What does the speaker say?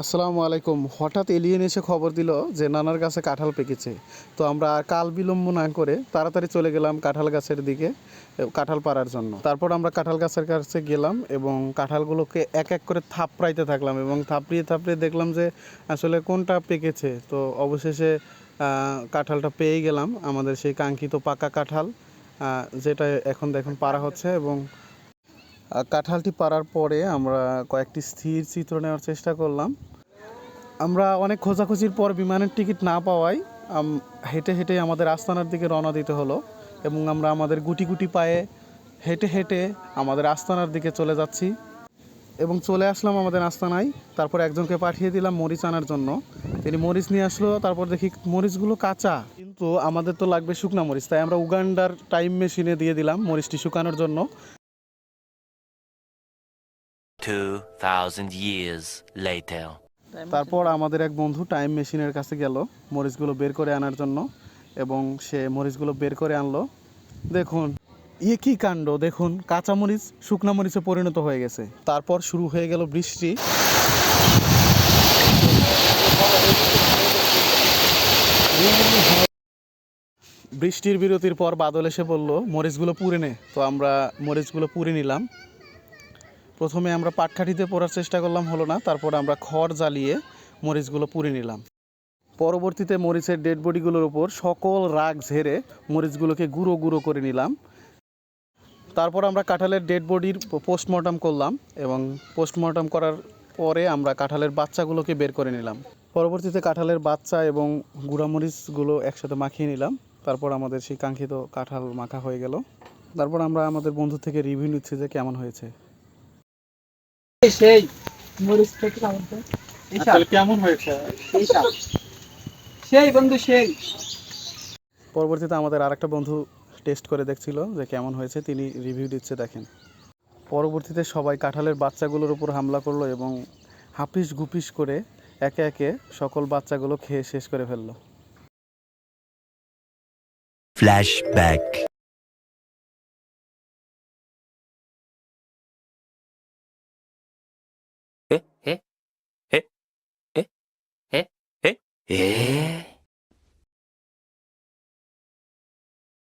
আসসালামু আলাইকুম। হঠাৎ এলিয়েন এসে খবর দিল যে নানার গাছে কাঁঠাল পেকেছে। তো আমরা আর কাল বিলম্ব না করে তাড়াতাড়ি চলে গেলাম কাঁঠাল গাছের দিকে কাঁঠাল পাড়ার জন্য। তারপর আমরা কাঁঠাল গাছের কাছে গেলাম এবং কাঁঠালগুলোকে এক এক করে থাপড়াইতে থাকলাম এবং থাপড়িয়ে থাপড়িয়ে দেখলাম যে আসলে কোনটা পেকেছে। তো অবশেষে কাঁঠালটা পেয়ে গেলাম। আমাদের সেই কাঙ্ক্ষিত পাকা কাঁঠাল যেটা এখন দেখুন পাড়া হচ্ছে এবং কাঁঠালটি পাড়ার পরে আমরা কয়েকটি স্থির চিত্র নেওয়ার চেষ্টা করলাম। আমরা অনেক খোঁজাখুঁজির পর বিমানের টিকিট না পাওয়ায় হেঁটে হেঁটে আমাদের আস্তানার দিকে রওনা দিতে হলো এবং আমরা আমাদের গুটি গুটি পায়ে হেঁটে হেঁটে আমাদের আস্তানার দিকে চলে যাচ্ছি এবং চলে আসলাম আমাদের আস্তানায়। তারপর একজনকে পাঠিয়ে দিলাম মরিচ আনার জন্য। তিনি মরিচ নিয়ে আসলো, তারপর দেখি মরিচগুলো কাঁচা। কিন্তু আমাদের তো লাগবে শুকনা মরিচ, তাই আমরা উগান্ডার টাইম মেশিনে দিয়ে দিলাম মরিচটি শুকানোর জন্য। 2,000 years later. তারপর আমাদের এক বন্ধু টাইম মেশিনের কাছে গেল মরিচগুলো বের করে আনার জন্য এবং সে মরিচগুলো বের করে আনলো। দেখুন ইয়ে কি কাণ্ড? দেখুন কাঁচা মরিচ শুকনা মরিচে পরিণত হয়ে গেছে। তারপর শুরু হয়ে গেল বৃষ্টি। বৃষ্টির বিরতির পর বাদল এসে বলল মরিচগুলো পুড়ে নে। তো আমরা মরিচগুলো পুড়ে নিলাম। প্রথমে আমরা পাটকাঠিতে পোড়ার চেষ্টা করলাম, হলো না। তারপর আমরা খড় জ্বালিয়ে মরিচগুলো পুড়ে নিলাম। পরবর্তীতে মরিচের ডেড বডিগুলোর ওপর সকল রাগ ঝেড়ে মরিচগুলোকে গুঁড়ো গুঁড়ো করে নিলাম। তারপর আমরা কাঁঠালের ডেড বডির পোস্টমর্টম করলাম এবং পোস্টমর্টম করার পরে আমরা কাঁঠালের বাচ্চাগুলোকে বের করে নিলাম। পরবর্তীতে কাঁঠালের বাচ্চা এবং গুঁড়ামরিচগুলো একসাথে মাখিয়ে নিলাম। তারপর আমাদের সেই কাঙ্ক্ষিত কাঁঠাল মাখা হয়ে গেল। তারপর আমরা আমাদের বন্ধু থেকে রিভিউ নিচ্ছি যে কেমন হয়েছে। সেই। আসলে কেমন হয়েছে? সেই বন্ধু সেই। পরবর্তীতে আমাদের আরেকটা বন্ধু টেস্ট করে দেখছিল যে কেমন হয়েছে তিনি রিভিউ দিচ্ছে দেখেন। পরবর্তীতে সবাই কাঁঠালের বাচ্চাগুলোর উপর হামলা করল এবং হাপিস গুপিস করে একে একে সকল বাচ্চাগুলো খেয়ে শেষ করে ফেলল। ええええええええ？